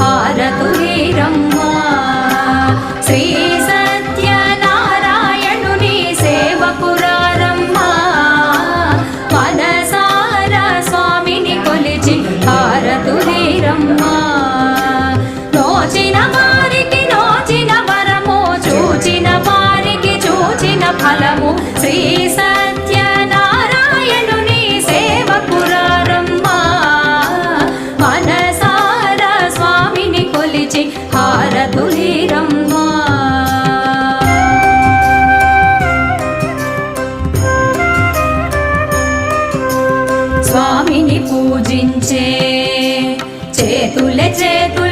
హారతులీరమ్మా శ్రీ సత్యనారాయణుని సేవకురారమ్మా మనసార స్వామిని కొలిచి హారతులీరమ్మా నోచిన నోచిన వరము చూచిన వారికి చూచిన ఫలము. శ్రీ సత్యనారాయణుని సేవకురారమ్మా మన తులీరమ్మ స్వామిని పూజించే చేతుల చేతులు